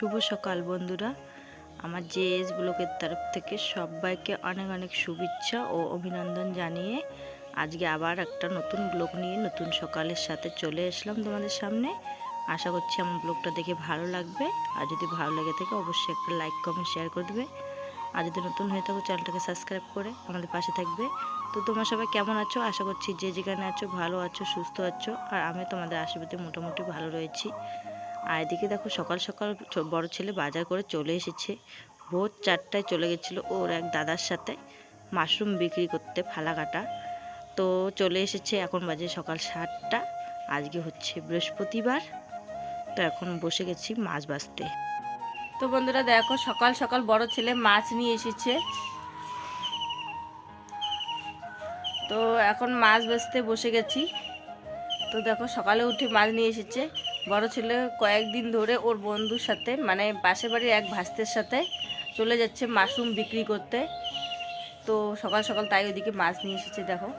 শুভ সকাল বন্ধুরা। আমার জেএস ব্লকের তরফ থেকে সবাইকে অনেক অনেক শুভেচ্ছা ও অভিনন্দন জানিয়ে আজকে আবার একটা নতুন ব্লগ নিয়ে নতুন সকালের সাথে চলে আসলাম তোমাদের সামনে। আশা করছি আমার ব্লগটা দেখে ভালো লাগবে। আর যদি ভালো লেগে থাকে অবশ্যই একটা লাইক, কমেন্ট, শেয়ার করে দেবে। আর যদি নতুন হয়ে থাকো চ্যানেলটাকে সাবস্ক্রাইব করে আমাদের পাশে থাকবে। তো তোমরা সবাই কেমন আছো? আশা করছি যে যেখানে আছো ভালো আছো, সুস্থ আছো। আর আমি তোমাদের আশীর্বাদে মোটামুটি ভালো রয়েছি। আর এদিকে দেখো সকাল সকাল বড় ছেলে বাজার করে চলে এসেছে। ভোর চারটায় চলে গেছিল ওর এক দাদার সাথে মাশরুম বিক্রি করতে ফালাকাটা। তো চলে এসেছে এখন বাজে সকাল সাতটা। আজকে হচ্ছে বৃহস্পতিবার। তো এখন বসে গেছি মাছ বাছতে তো বন্ধুরা দেখো সকাল সকাল বড় ছেলে মাছ নিয়ে এসেছে। তো এখন মাছ বেচতে বসে গেছি। তো দেখো সকালে উঠে মাছ নিয়ে এসেছে। বড় ছেলে কয়েকদিন ধরে ওর বন্ধুর সাথে মানে পাশের বাড়ির এক ভাস্তের সাথে চলে যাচ্ছে মাশরুম বিক্রি করতে। তো সকাল সকাল তাই ওদিকে মাছ নিয়ে এসেছে, দেখো।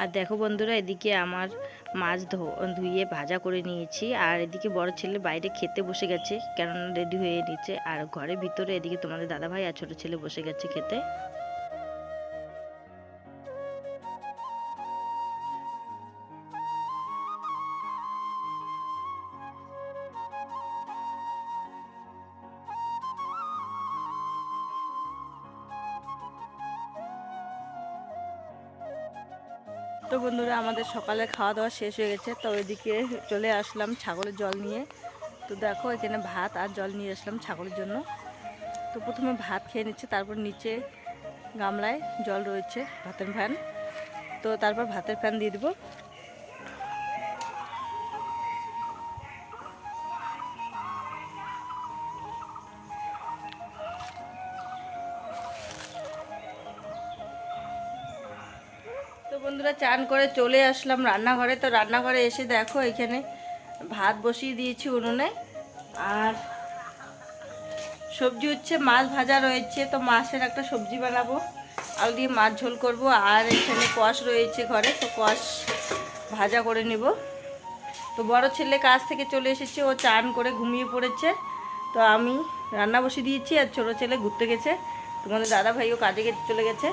আর দেখো বন্ধুরা, এদিকে আমার মাছ ধুয়ে ভাজা করে নিয়েছি। আর এদিকে বড় ছেলে বাইরে খেতে বসে গেছে, কেননা রেডি হয়ে নিচ্ছে আর ঘরের ভিতরে এদিকে তোমাদের দাদাভাই আর ছোটো ছেলে বসে গেছে খেতে। তো বন্ধুরা, আমাদের সকালে খাওয়া দাওয়া শেষ হয়ে গেছে। তো ওইদিকে চলে আসলাম ছাগলের জল নিয়ে। তো দেখো, এখানে ভাত আর জল নিয়ে আসলাম ছাগলের জন্য। তো প্রথমে ভাত খেয়ে নিচ্ছে, তারপর নিচে গামলায় জল রয়েছে, ভাতের ফ্যান। তো তারপর ভাতের ফ্যান দিয়ে দেবো। বন্ধুরা চান করে চলে আসলাম রান্নাঘরে। তো রান্নাঘরে এসে দেখো এখানে ভাত বসিয়ে দিয়েছি উনুনে। আর সবজি হচ্ছে, মাছ ভাজা রয়েছে। তো মাছের একটা সবজি বানাবো। আলু দিয়ে মাছ ঝোল করব। আর এখানে কষ রয়েছে ঘরে, তো কষ ভাজা করে নিব। তো বড় ছেলে কাজ থেকে চলে এসেছে, ও চান করে ঘুমিয়ে পড়েছে। তো আমি রান্না বসিয়ে দিয়েছি আর ছোটো ছেলে ঘুরতে গেছে। তোমাদের দাদা ভাইও কাজে চলে গেছে।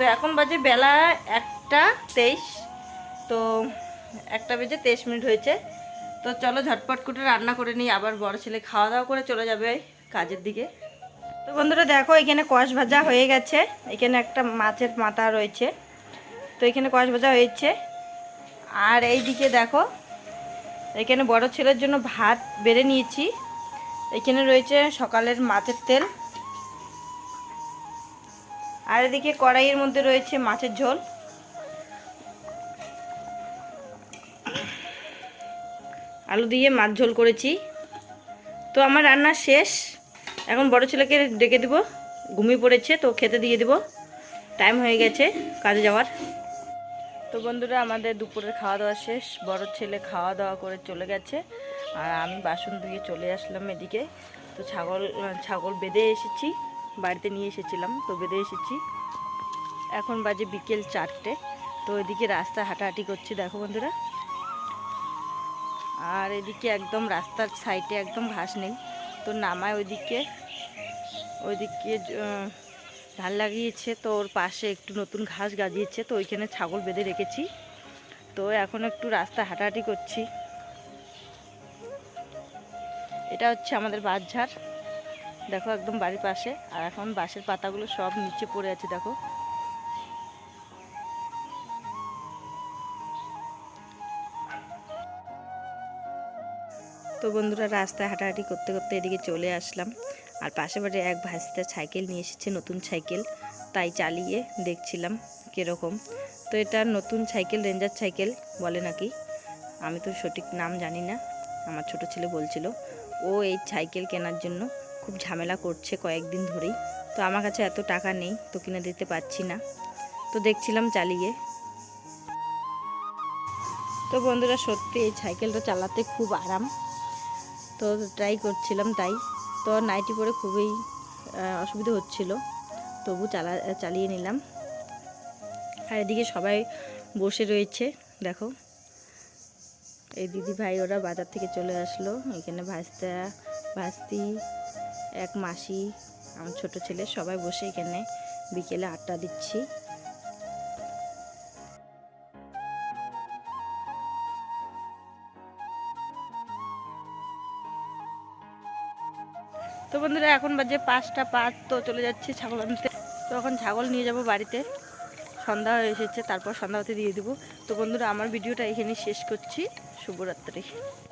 তো এখন বাজে বেলা একটা তেইশ। তো একটা বেজে তেইশ মিনিট হয়েছে। তো চলো ঝটপট করে রান্না করে নিই, আবার বড় ছেলে খাওয়া দাওয়া করে চলে যাবে কাজের দিকে। তো বন্ধুরা দেখো, এখানে কষ ভাজা হয়ে গেছে। এখানে একটা মাছের মাথা রয়েছে। তো এখানে কষ ভাজা হয়েছে। আর এই দিকে দেখো, এখানে বড় ছেলের জন্য ভাত বেড়ে নিয়েছি। এখানে রয়েছে সকালের মাছের তেল। আর এদিকে কড়াইয়ের মধ্যে রয়েছে মাছের ঝোল। আলু দিয়ে মাছ ঝোল করেছি। তো আমার রান্না শেষ। এখন বড় ছেলেকে ডেকে দিব। ঘুমিয়ে পড়েছে, তো খেতে দিয়ে দিব। টাইম হয়ে গেছে কাজে যাওয়ার। তো বন্ধুরা, আমাদের দুপুরের খাওয়া দাওয়া শেষ। বড় ছেলে খাওয়া দাওয়া করে চলে গেছে। আর আমি বাসন ধুয়ে চলে আসলাম এদিকে। তো ছাগল ছাগল বেঁধে এসেছি। বাড়িতে নিয়ে এসেছিলাম, তো বেঁধে এসেছি। এখন বাজে বিকেল চারটে, তো এদিকে রাস্তা হাঁটাহাঁটি করছি, দেখো বন্ধুরা। আর এদিকে একদম রাস্তার সাইডে একদম ঘাস নেই, তো নামায় ওইদিকে। ওইদিকে ধান লাগিয়েছে, তো ওর পাশে একটু নতুন ঘাস গাজিয়েছে, তো ওইখানে ছাগল বেঁধে রেখেছি। তো এখন একটু রাস্তা হাঁটাহাঁটি করছি। এটা হচ্ছে আমাদের বাঁশঝাড় দেখো একদম বাড়ির পাশে, আর এখন বাঁশের পাতাগুলো সব নিচে পড়ে আছে, দেখো। তো বন্ধুরা, রাস্তায় হাঁটাহাঁটি করতে করতে এদিকে চলে আসলাম। আর পাশে বাড়ি এক ভাইস্তা সাইকেল নিয়ে এসেছে, নতুন সাইকেল। তাই চালিয়ে দেখছিলাম কীরকম। তো এটা নতুন সাইকেল, রেঞ্জার সাইকেল বলে নাকি। আমি তো সঠিক নাম জানি না, আমার ছোট ছেলে বলছিল। ও এই সাইকেল কেনার জন্য খুব ঝামেলা করছে কয়েকদিন ধরেই। তো আমার কাছে এত টাকা নেই, তো কিনে দিতে পারছি না। তো দেখছিলাম চালিয়ে। তো বন্ধুরা, সত্যি এই সাইকেলটা চালাতে খুব আরাম। তো ট্রাই করছিলাম তাই। তো নাইটি পরে খুবই অসুবিধা হচ্ছিল। তবু চালা, চালিয়ে নিলাম। আর এদিকে সবাই বসে রয়েছে, দেখো। এই দিদি ভাই ওরা বাজার থেকে চলে আসলো। এখানে ভাস্তা, ভাস্তি এক মাসি, আমার ছোট ছেলে, সবাই বসে এখানে বিকেলে আড্ডা দিচ্ছি। তো বন্ধুরা, এখন বাজে পাঁচটা পাঁচ, তো চলে যাচ্ছি ছাগল আনতে। তো এখন ছাগল নিয়ে যাব বাড়িতে। সন্ধ্যা হয়ে এসেছে, তারপর সন্ধ্যা হতে দিয়ে দিব। তো বন্ধুরা, আমার ভিডিওটা এখানে শেষ করছি। শুভরাত্রি।